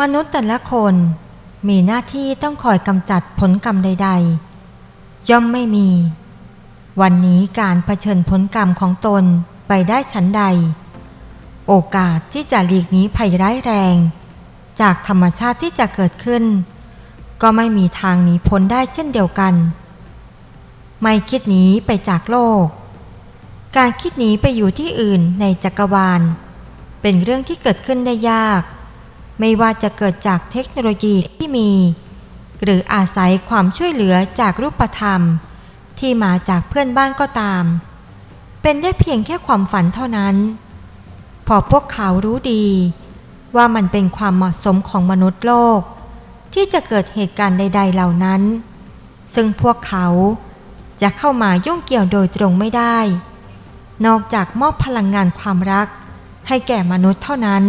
มนุษย์แต่ละคนมีหน้าที่ต้องคอยกำจัดผลกรรมใด ๆ ย่อมไม่มี วันนี้การเผชิญผลกรรมของตนไปได้ชั้นใด โอกาสที่จะหลีกหนีภัยร้ายแรง จากธรรมชาติที่จะเกิดขึ้น ก็ไม่มีทางหนีพ้นได้เช่นเดียวกัน ไม่คิดหนีไปจากโลก การคิดหนีไปอยู่ที่อื่นในจักรวาล เป็นเรื่องที่เกิดขึ้นได้ยาก ไม่ว่าจะเกิดจากเทคโนโลยีที่มี หรืออาศัยความช่วยเหลือจากรูปธรรม ที่มาจากเพื่อนบ้านก็ตาม เป็นได้เพียงแค่ความฝันเท่านั้น พอพวกเขารู้ดี ว่ามันเป็นความเหมาะสมของมนุษย์โลก ที่จะเกิดเหตุการณ์ใด ๆ เหล่านั้น ซึ่งพวกเขาจะเข้ามายุ่งเกี่ยวโดยตรงไม่ได้ นอกจากมอบพลังงานความรักให้แก่มนุษย์เท่านั้น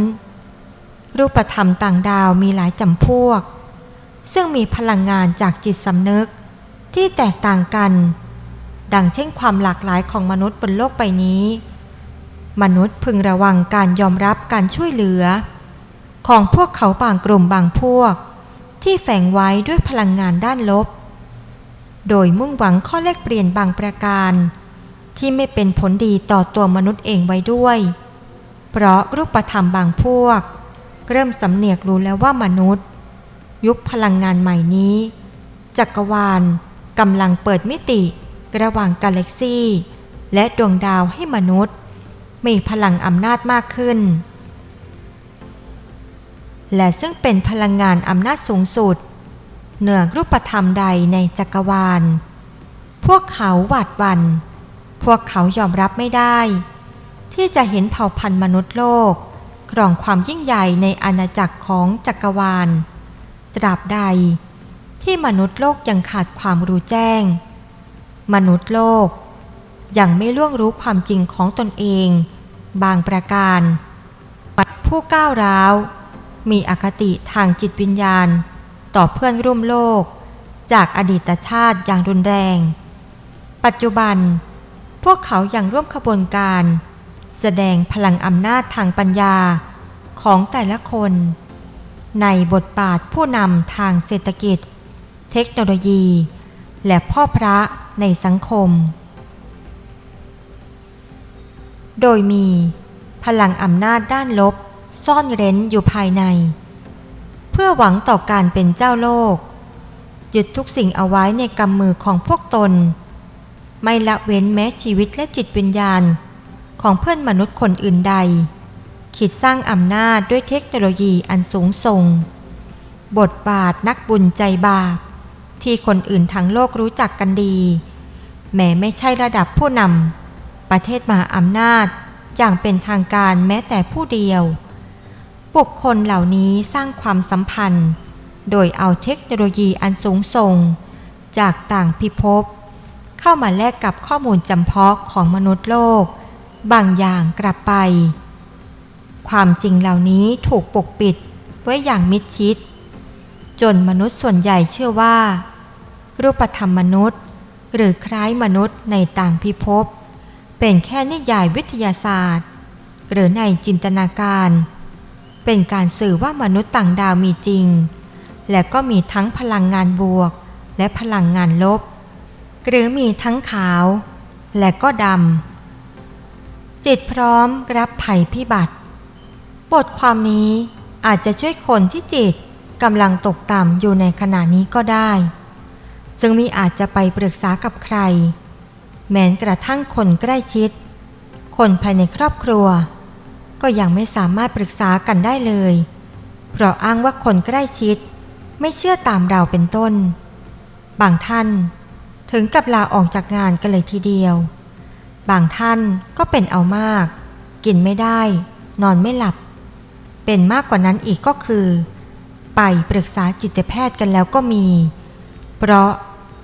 รูปธรรมต่างดาวมีหลายจำพวก ซึ่งมีพลังงานจากจิตสำนึกที่แตกต่างกัน ดังเช่นความหลากหลายของมนุษย์บนโลกใบนี้ มนุษย์พึงระวังการยอมรับการช่วยเหลือ ของพวกเขาบางกลุ่มบางพวก ที่แฝงไว้ด้วยพลังงานด้านลบ โดยมุ่งหวังข้อแลกเปลี่ยนบางประการ ที่ไม่เป็นผลดีต่อตัวมนุษย์เองไว้ด้วย เพราะรูปธรรมบางพวก เริ่มสำเนียกรู้แล้วว่ามนุษย์ ยุคพลังงานใหม่นี้ จักรวาลกำลังเปิดมิติระหว่างกาแล็กซีและดวงดาวให้มนุษย์ มีพลังอำนาจมากขึ้น และซึ่งเป็นพลังงานอำนาจสูงสุด เหนือรูปธรรมใดในจักรวาล พวกเขาหวาดวัน พวกเขายอมรับไม่ได้ ที่จะเห็นเผ่าพันธุ์มนุษย์โลก ครองความยิ่งใหญ่ในอาณาจักรของจักรวาล ตราบใด ที่มนุษย์โลกยังขาดความรู้แจ้ง มนุษย์โลก ยังไม่ล่วงรู้ความจริงของตนเอง บางประการปัดผู้ก้าวร้าว มีอคติทางจิตวิญญาณ ต่อเพื่อนร่วมโลก จากอดีตชาติอย่างรุนแรง ปัจจุบัน พวกเขายัางร่วมขบวนการ แสดงพลังอำนาจทางปัญญาของแต่ละคน ในบทบาทผู้นำทางเศรษฐกิจ เทคโนโลยี และพ่อพระในสังคม โดยมีพลังอำนาจด้านลบซ่อนเร้นอยู่ภายใน เพื่อหวังต่อการเป็นเจ้าโลก ยึดทุกสิ่งเอาไว้ในกำมือของพวกตน ไม่ละเว้นแม้ชีวิตและจิตวิญญาณ ของเพื่อนมนุษย์คนอื่นใด คิดสร้างอำนาจด้วยเทคโนโลยีอันสูงส่ง บทบาทนักบุญใจบาป ที่คนอื่นทั้งโลกรู้จักกันดี แม้ไม่ใช่ระดับผู้นำประเทศมหาอำนาจอย่างเป็นทางการแม้แต่ผู้เดียว บุคคลเหล่านี้สร้างความสัมพันธ์ โดยเอาเทคโนโลยีอันสูงส่ง จากต่างพิภพเข้ามาแลกกับข้อมูลจำเพาะของมนุษย์โลก บางอย่างกลับไป ความจริงเหล่านี้ถูกปกปิดไว้อย่างมิดชิด จนมนุษย์ส่วนใหญ่เชื่อว่า รูปธรรมมนุษย์ หรือคล้ายมนุษย์ในต่างพิภพ เป็นแค่นิยายวิทยาศาสตร์ หรือในจินตนาการ เป็นการสื่อว่ามนุษย์ต่างดาวมีจริง และก็มีทั้งพลังงานบวกและพลังงานลบ หรือมีทั้งขาว และก็ดำ จิตพร้อมรับภัยพิบัติ บทความนี้อาจจะช่วยคนที่จิตกำลังตกต่ำอยู่ในขณะนี้ก็ได้ ซึ่งมีอาจจะไปปรึกษากับใคร แม้กระทั่งคนใกล้ชิด คนภายในครอบครัว ก็ยังไม่สามารถปรึกษากันได้เลย เพราะอ้างว่าคนใกล้ชิดไม่เชื่อตามเราเป็นต้น บางท่านถึงกับลาออกจากงานกันเลยทีเดียว บางท่านก็เป็นเอามาก กินไม่ได้ นอนไม่หลับ เป็นมากกว่านั้นอีกก็คือ ไปปรึกษาจิตแพทย์กันแล้วก็มี เพราะ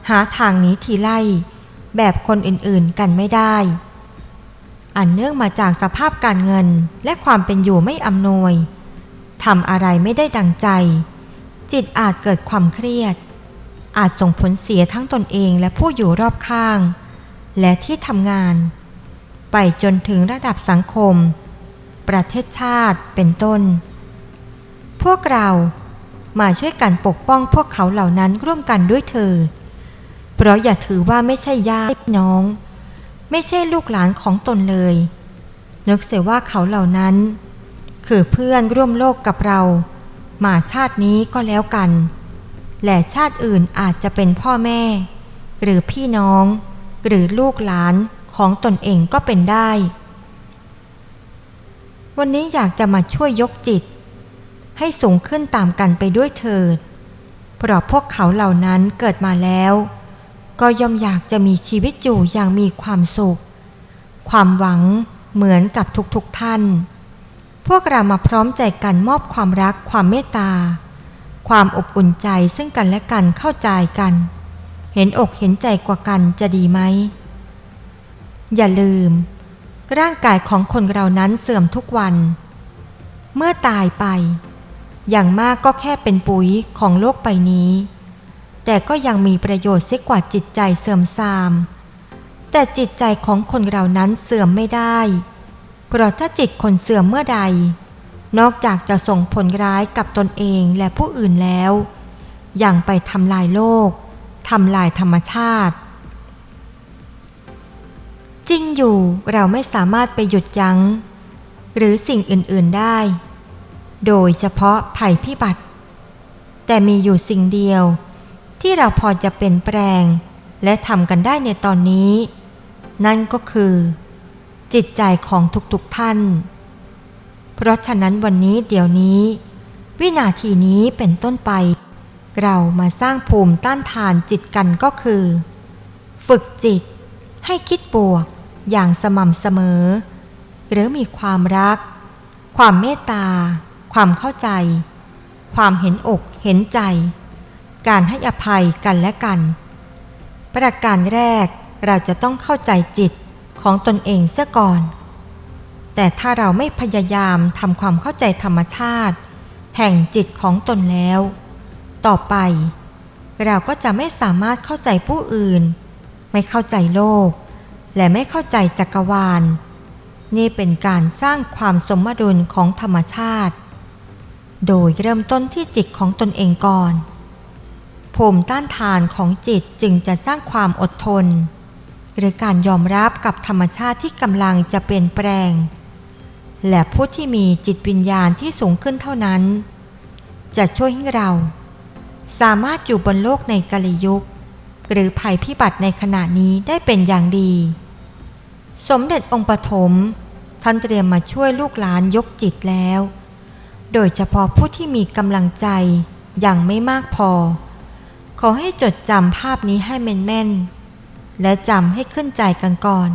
หาทางนี้ทีไล่ แบบคนอื่นๆกันไม่ได้ อันเนื่องมาจากสภาพการเงินและความเป็นอยู่ไม่อำนวยทำอะไรไม่ได้ดังใจ จิตอาจเกิดความเครียด อาจส่งผลเสียทั้งตนเองและผู้อยู่รอบข้าง และที่ทำงาน ไปจนถึงระดับสังคม ประเทศชาติเป็นต้น พวกเรามาช่วยกันปกป้องพวกเขาเหล่านั้นร่วมกันด้วยเถิดเพราะอย่าถือว่าไม่ใช่ญาติพี่น้อง ไม่ใช่ลูกหลานของตนเลย นึกเสียว่าเขาเหล่านั้น คือเพื่อนร่วมโลกกับเรา มาชาตินี้ก็แล้วกัน และชาติอื่นอาจจะเป็นพ่อแม่ หรือพี่น้อง หรือลูกหลาน ของตนเองก็เป็นได้ วันนี้อยากจะมาช่วยยกจิต ให้สูงขึ้นตามกันไปด้วยเถิด เพราะพวกเขาเหล่านั้นเกิดมาแล้ว ก็ย่อมอยากจะมีชีวิตอยู่อย่างมีความสุข ความหวังเหมือนกับทุกๆทท่าน พวกเรามาพร้อมใจกันมอบความรักความเมตตา ความอบอุ่นใจซึ่งกันและกันเข้าใจกัน เห็นอกเห็นใจกว่ากันจะดีไหม อย่าลืม ร่างกายของคนเรานั้นเสื่อมทุกวัน เมื่อตายไป อย่างมากก็แค่เป็นปุ๋ยของโลกใบนี้ แต่ก็ยังมีประโยชน์เสียกว่าจิตใจเสื่อมทราม แต่จิตใจของคนเรานั้นเสื่อมไม่ได้ เพราะถ้าจิตคนเสื่อมเมื่อใด นอกจากจะส่งผลร้ายกับตนเองและผู้อื่นแล้ว ยังไปทำลายโลกทำลายธรรมชาติ จริงอยู่เราไม่สามารถไปหยุดยัง้ง หรือสิ่งอื่น ๆได้ โดยเฉพาะภัยพิบัติ แต่มีอยู่สิ่งเดียว ที่เราพอจะเป็นแปลง และทำกันได้ในตอนนี้ นั่นก็คือ จิตใจของทุกๆท่าน เพราะฉะนั้นวันนี้เดี๋ยวนี้ วินาทีนี้เป็นต้นไป เรามาสร้างภูมิต้านทานจิตกันก็คือ ฝึกจิตให้คิดบวก อย่างสม่ำเสมอ หรือมีความรัก ความเมตตา ความเข้าใจ ความเห็นอกเห็นใจ การให้อภัยกันและกัน ประการแรกเราจะต้องเข้าใจจิตของตนเองเสียก่อน แต่ถ้าเราไม่พยายามทำความเข้าใจธรรมชาติ แห่งจิตของตนแล้ว ต่อไป เราก็จะไม่สามารถเข้าใจผู้อื่น ไม่เข้าใจโลก และไม่เข้าใจจักรวาล นี่เป็นการสร้างความสมดุลของธรรมชาติ โดยเริ่มต้นที่จิตของตนเองก่อนภูมิต้านทานของจิตจึงจะสร้างความอดทน หรือการยอมรับกับธรรมชาติที่กำลังจะเปลี่ยนแปลง และผู้ที่มีจิตวิญญาณที่สูงขึ้นเท่านั้น จะช่วยให้เรา สามารถอยู่บนโลกในกาลยุค หรือภัยพิบัติในขณะนี้ได้เป็นอย่างดี สมเด็จองค์ปฐมท่านเตรียมมาช่วยลูกหลานยกจิตแล้ว โดยเฉพาะผู้ที่มีกำลังใจย่างไม่มากพอ ขอให้จดจำภาพนี้ให้แม่นๆ และจำให้ขึ้นใจกันก่อน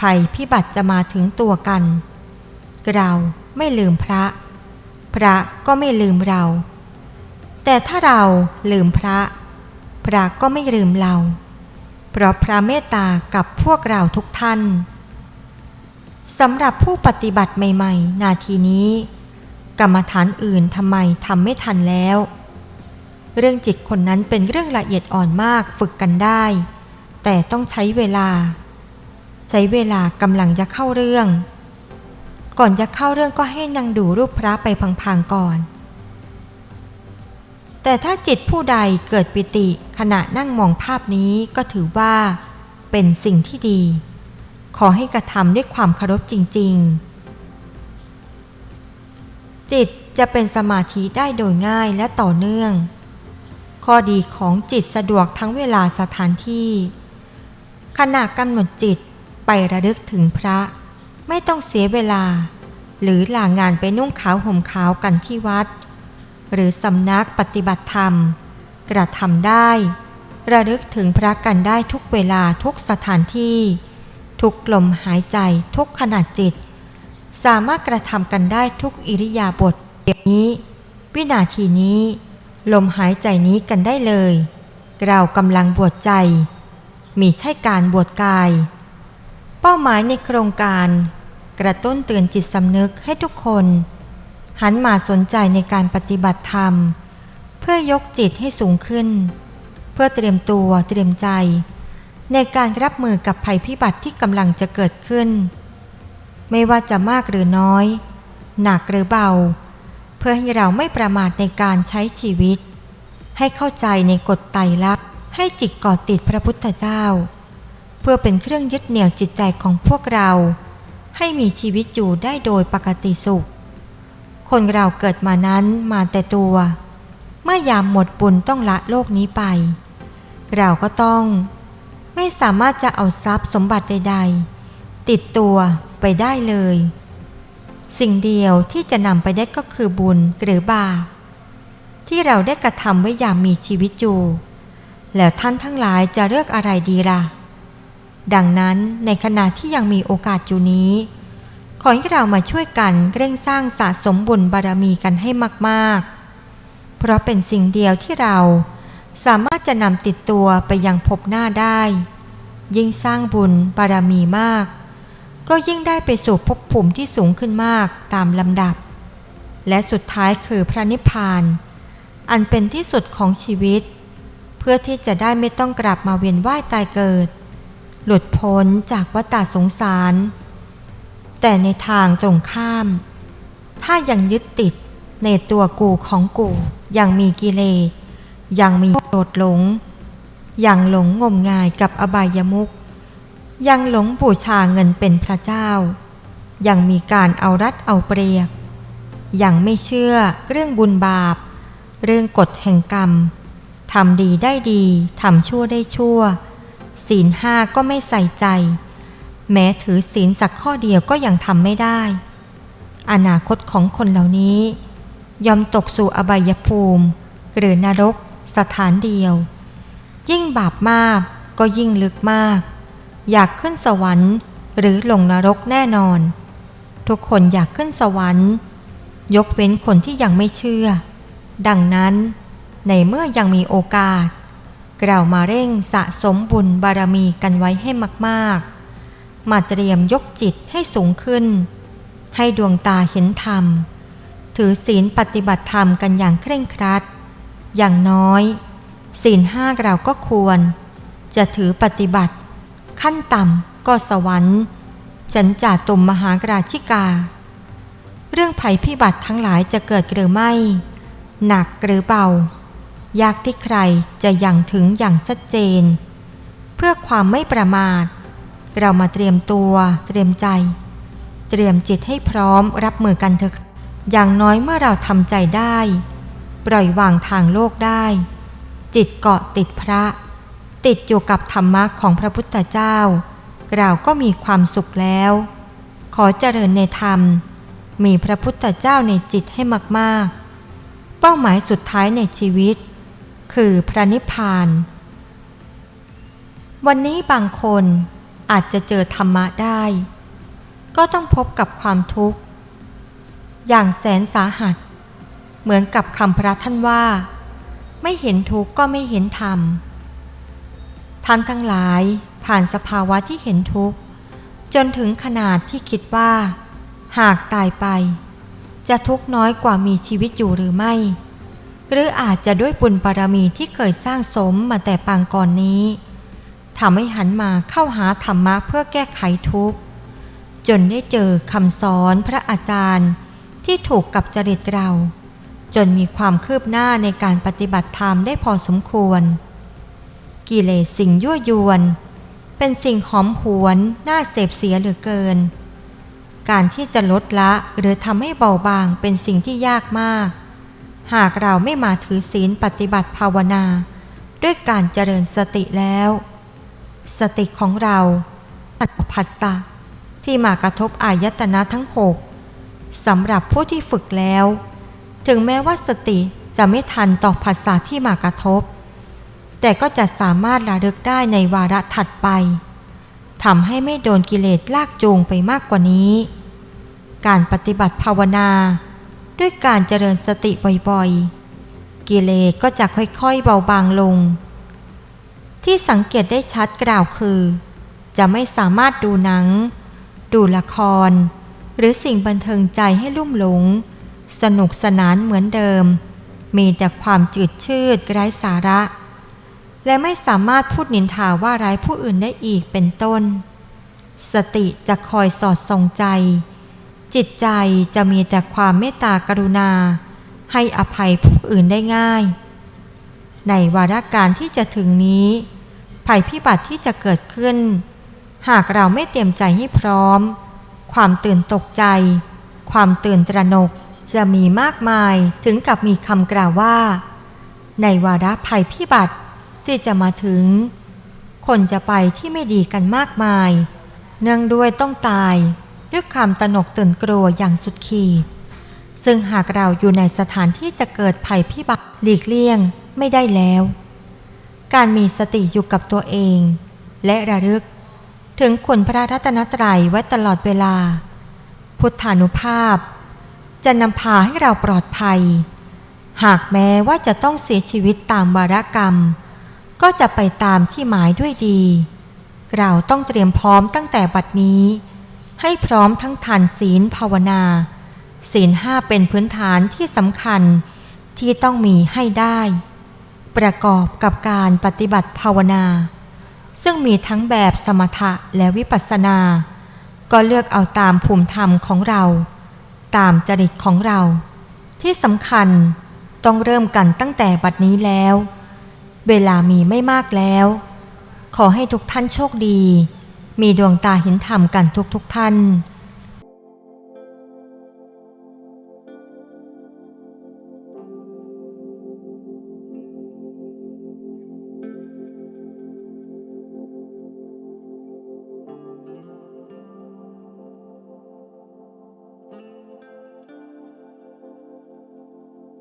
ภัยพิบัติจะมาถึงตัวกัน เราไม่ลืมพระ พระก็ไม่ลืมเรา แต่ถ้าเราลืมพระ พระก็ไม่ลืมเรา เพราะพระเมตตากับพวกเราทุกท่านสำหรับผู้ปฏิบัติใหม่ ๆ นาทีนี้ กรรมฐานอื่นทำไมทำไม่ทันแล้ว เรื่องจิตคนนั้นเป็นเรื่องละเอียดอ่อนมากฝึกกันได้ แต่ต้องใช้เวลา ใช้เวลากำลังจะเข้าเรื่อง ก่อนจะเข้าเรื่องก็ให้นั่งดูรูปพระไปพังๆก่อน แต่ถ้าจิตผู้ใดเกิดปิติขณะนั่งมองภาพนี้ก็ถือว่า เป็นสิ่งที่ดี ขอให้กระทำด้วยความเคารพจริง ๆ จิตจะเป็นสมาธิได้โดยง่ายและต่อเนื่อง ข้อดีของจิตสะดวกทั้งเวลาสถานที่ ขณะกำหนดจิตไประลึกถึงพระ ไม่ต้องเสียเวลา หรือลางานไปนุ่งขาวห่มขาวกันที่วัด หรือสำนักปฏิบัติธรรม กระทำได้ ระลึกถึงพระกันได้ทุกเวลาทุกสถานที่ ทุกลมหายใจทุกขณะจิต สามารถกระทำกันได้ทุกอิริยาบถเดี๋ยวนี้ วินาทีนี้ ลมหายใจนี้กันได้เลย เรากำลังบวชใจ มีใช่การบวชกาย เป้าหมายในโครงการ กระตุ้นเตือนจิตสำนึกให้ทุกคน หันมาสนใจในการปฏิบัติธรรม เพื่อยกจิตให้สูงขึ้น เพื่อเตรียมตัวเตรียมใจ ในการรับมือกับภัยพิบัติที่กำลังจะเกิดขึ้น ไม่ว่าจะมากหรือน้อย หนักหรือเบา เพื่อให้เราไม่ประมาทในการใช้ชีวิต ให้เข้าใจในกฎไตรลักษณ์ให้จิตเกาะติดพระพุทธเจ้า เพื่อเป็นเครื่องยึดเหนี่ยวจิตใจของพวกเรา ให้มีชีวิตอยู่ได้โดยปกติสุข คนเราเกิดมานั้นมาแต่ตัว เมื่อยามหมดบุญต้องละโลกนี้ไป เราก็ต้อง ไม่สามารถจะเอาทรัพย์สมบัติใด ๆ ติดตัวไปได้เลย สิ่งเดียวที่จะนำไปได้ก็คือบุญหรือบาปที่เราได้กระทำไว้อย่ามมีชีวิตอยู่ แล้วท่านทั้งหลายจะเลือกอะไรดีล่ะ ดังนั้นในขณะที่ยังมีโอกาสอยู่นี้ อให้เรามาช่วยกันเร่งสร้างสะสมบุญบารมีกันให้มากๆ เพราะเป็นสิ่งเดียวที่เราสามารถจะนำติดตัวไปยังภพหน้าได้ ยิ่งสร้างบุญบารมีมาก ก็ยิ่งได้ไปสู่ภพภูมิที่สูงขึ้นมากตามลำดับ และสุดท้ายคือพระนิพพาน อันเป็นที่สุดของชีวิต เพื่อที่จะได้ไม่ต้องกลับมาเวียนว่ายตายเกิด หลุดพ้นจากวัฏสงสาร แต่ในทางตรงข้าม ถ้ายังยึดติดในตัวกูของกูยังมีกิเลสยังมีโกรธหลง ยังหลงงมงายกับอบายมุขยังหลงบูชาเงินเป็นพระเจ้า ยังมีการเอารัดเอาเปรียบ ยังไม่เชื่อเรื่องบุญบาป เรื่องกฎแห่งกรรมทำดีได้ดี ทำชั่วได้ชั่ว ศีลห้าก็ไม่ใส่ใจ แม้ถือศีลสักข้อเดียวก็ยังทำไม่ได้ อนาคตของคนเหล่านี้ยอมตกสู่อบายภูมิ หรือนรกสถานเดียว ยิ่งบาปมากก็ยิ่งลึกมาก อยากขึ้นสวรรค์หรือลงนรกแน่นอน ทุกคนอยากขึ้นสวรรค์ ยกเว้นคนที่ยังไม่เชื่อ ดังนั้น ในเมื่อยังมีโอกาส เรามาเร่งสะสมบุญบารมีกันไว้ให้มากๆ มาเตรียมยกจิตให้สูงขึ้น ให้ดวงตาเห็นธรรม ถือศีลปฏิบัติธรรมกันอย่างเคร่งครัด อย่างน้อย ศีลห้าเราก็ควร จะถือปฏิบัติ ขั้นต่ำก็สวรรค์ฉันจ่าตุมมหากราชิกา เรื่องภัยพิบัติทั้งหลายจะเกิดหรือไม่ หนักหรือเบา ยากที่ใครจะยังถึงอย่างชัดเจน เพื่อความไม่ประมาท เรามาเตรียมตัว เตรียมใจ เตรียมจิตให้พร้อมรับมือกันเถอะ อย่างน้อยเมื่อเราทำใจได้ ปล่อยวางทางโลกได้ จิตเกาะติดพระ ติดอยู่กับธรรมะของพระพุทธเจ้า เราก็มีความสุขแล้ว ขอเจริญในธรรม มีพระพุทธเจ้าในจิตให้มากๆ เป้าหมายสุดท้ายในชีวิต คือพระนิพพาน วันนี้บางคน อาจจะเจอธรรมะได้ ก็ต้องพบกับความทุกข์ อย่างแสนสาหัส เหมือนกับคำพระท่านว่า ไม่เห็นทุกข์ก็ไม่เห็นธรรมท่านทั้งหลายผ่านสภาวะที่เห็นทุกข์ จนถึงขนาดที่คิดว่า หากตายไป จะทุกข์น้อยกว่ามีชีวิตอยู่หรือไม่ หรืออาจจะด้วยบุญบารมีที่เคยสร้างสมมาแต่ปางก่อนนี้ ทำให้หันมาเข้าหาธรรมะเพื่อแก้ไขทุกข์ จนได้เจอคำสอนพระอาจารย์ ที่ถูกกับจริตเรา จนมีความคืบหน้าในการปฏิบัติธรรมได้พอสมควร กิเลสสิ่งยั่วยวน เป็นสิ่งหอมหวนน่าเสพเสียเหลือเกิน การที่จะลดละหรือทำให้เบาบางเป็นสิ่งที่ยากมาก หากเราไม่มาถือศีลปฏิบัติภาวนา ด้วยการเจริญสติแล้ว สติของเราผัสสะที่มากระทบอายตนะทั้งหกสำหรับผู้ที่ฝึกแล้ว ถึงแม้ว่าสติจะไม่ทันต่อภาษาที่มากระทบ แต่ก็จะสามารถระลึกได้ในวาระถัดไปทำให้ไม่โดนกิเลสลากจูงไปมากกว่านี้ การปฏิบัติภาวนา ด้วยการเจริญสติบ่อยๆ กิเลสก็จะค่อยๆเบาบางลง ที่สังเกตได้ชัดกล่าวคือ จะไม่สามารถดูหนัง ดูละคร หรือสิ่งบันเทิงใจให้ลุ่มหลง สนุกสนานเหมือนเดิม มีแต่ความจืดชืดไร้สาระ และไม่สามารถพูดนินทาว่าร้ายผู้อื่นได้อีกเป็นต้น สติจะคอยสอดส่องใจ จิตใจจะมีแต่ความเมตตากรุณา ให้อภัยผู้อื่นได้ง่าย ในวาระการที่จะถึงนี้ ภัยพิบัติที่จะเกิดขึ้น หากเราไม่เตรียมใจให้พร้อม ความตื่นตกใจ ความตื่นตระหนกจะมีมากมายถึงกับมีคำกล่าวว่า ในวาระภัยพิบัติที่จะมาถึง คนจะไปที่ไม่ดีกันมากมาย เนื่องด้วยต้องตายด้วยความตรนกตื่นกลัวอย่างสุดขีด ซึ่งหากเราอยู่ในสถานที่จะเกิดภัยพิบัติหลีกเลี่ยงไม่ได้แล้ว การมีสติอยู่กับตัวเอง และระลึก ถึงคุณพระรัตนตรัยไว้ตลอดเวลา พุทธานุภาพ จะนำพาให้เราปลอดภัย หากแม้ว่าจะต้องเสียชีวิตตามวารกรรม ก็จะไปตามที่หมายด้วยดี เราต้องเตรียมพร้อมตั้งแต่บัดนี้ ให้พร้อมทั้งทานศีลภาวนา ศีลห้าเป็นพื้นฐานที่สำคัญที่ต้องมีให้ได้ ประกอบกับการปฏิบัติภาวนา ซึ่งมีทั้งแบบสมถะและวิปัสสนา ก็เลือกเอาตามภูมิธรรมของเรา ตามจริตของเรา ที่สำคัญต้องเริ่มกันตั้งแต่บัดนี้แล้ว เวลามีไม่มากแล้ว ขอให้ทุกท่านโชคดี มีดวงตาเห็นธรรมกันทุกๆทท่าน